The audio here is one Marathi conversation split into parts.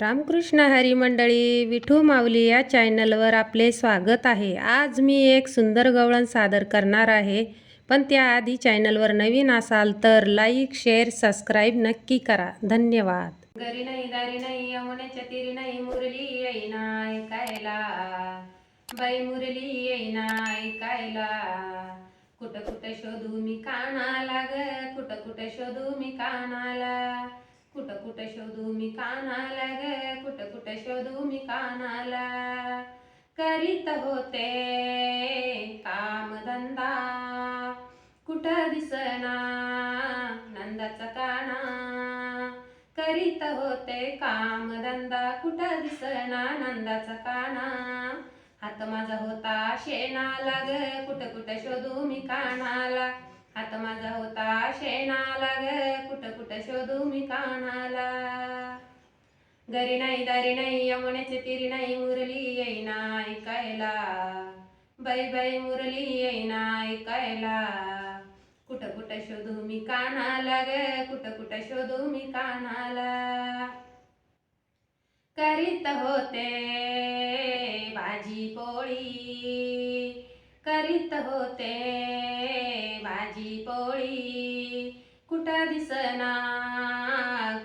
रामकृष्ण हरी मंडळी विठू माऊली या चॅनलवर आपले स्वागत आहे. आज मी एक सुंदर गवळण सादर करणार आहे. पण त्याआधी चॅनलवर नवीन असाल तर लाईक शेअर सबस्क्राईब नक्की करा. धन्यवाद. घरी नाही दारी नाही यमुनेच्या तिरी नाही मुरली येईना ऐकायला बाई मुरली येईना ऐकायला कुठं कुठं शोधू मी कानाला ग कुठं कुठं शोधू मी कानाला. कुठं कुठं शोधू मी कानाला ग कुठं कुठं शोधू मी कानाला. करीत होते कामधंदा. कुठं दिसना नंदाचा काना. करीत होते काम धंदा कुठं दिसना नंदाचा काना. हात माझा होता शेणाला ग कुठं कुठं शोधू मी कानाला. हात माझा होता शेणाला ग. कुठं कुठं शोधू मी कानाला. घरी नाही दारी नाही यमुनेचे तिरी नाही मुरली येईना ऐकायला. बाई बाई मुरली येईना ऐकायला. कुठं कुठं शोधू मी कानाला ग. कुठं कुठं शोधू मी कानाला. करीत होते भाजी पोळी. करीत होते माझी पोळी. कुठं दिसना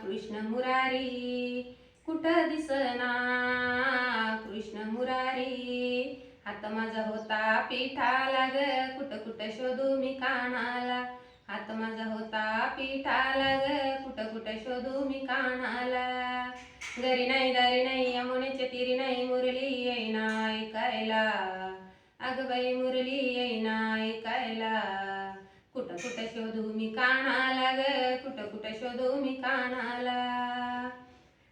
कृष्ण मुरारी? कुठं दिसना कृष्ण मुरारी? हात माझा होता पिठाला ग. कुठं कुठं शोधू मी कानाला? हात माझा होता पिठाला ग. कुठं कुठं शोधू मी कानाला? घरी नाही दारी नाही यमुनेच्या तिरी नाही मुरली येईना ऐकायला. अगं बाई मुरली येईना ऐकायला. कुठं कुठं शोधू मी कानाला ग? कुठं कुठं शोधू मी कानाला?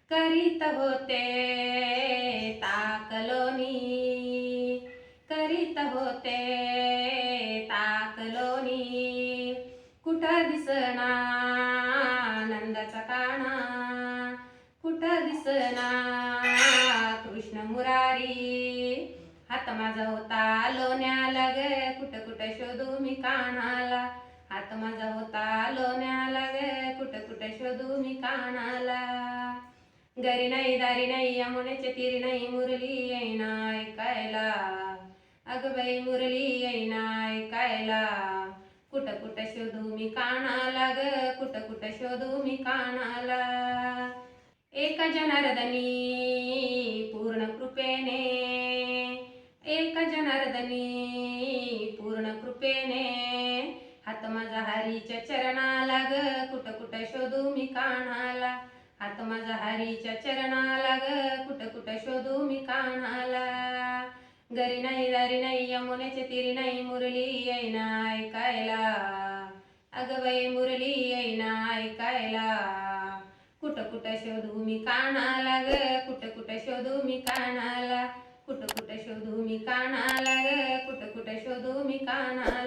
करीत होते ताकलोनी करीत होते ताकलोनी कुठं दिसणार हात माझा होता लोण्याला ग कुठं कुठं शोधू मी कानाला. हात माझा होता लोण्याला ग कुठं कुठं शोधू मी कानाला. घरी नाही दारी नाही यमुनेच्या तीर नाही मुरली येईना ऐकायला. अगबाई मुरली येईना ऐकायला. कुठं कुठं शोधू मी कानाला ग कुठं कुठं शोधू मी कानाला. एक जनार्दनी कृपेने हात माझा हरीच्या चरणाला ग कुठं कुठं शोधू मी कानाला. हात माझा हरीच्या चरणाला ग कुठं कुठं शोधू मी कानाला. घरी नाही दारी नाही यमुनेचे तिरी नाही मुरली येईना ऐकायला. अगबाई मुरली येईना ऐकायला. कुठं कुठं शोधू मी कानाला ग कुठं कुठ शोधू मी कानाला. कुठं कुठं शोधू मी कानाला ग कुठं कुठं शोधू मी कानाला.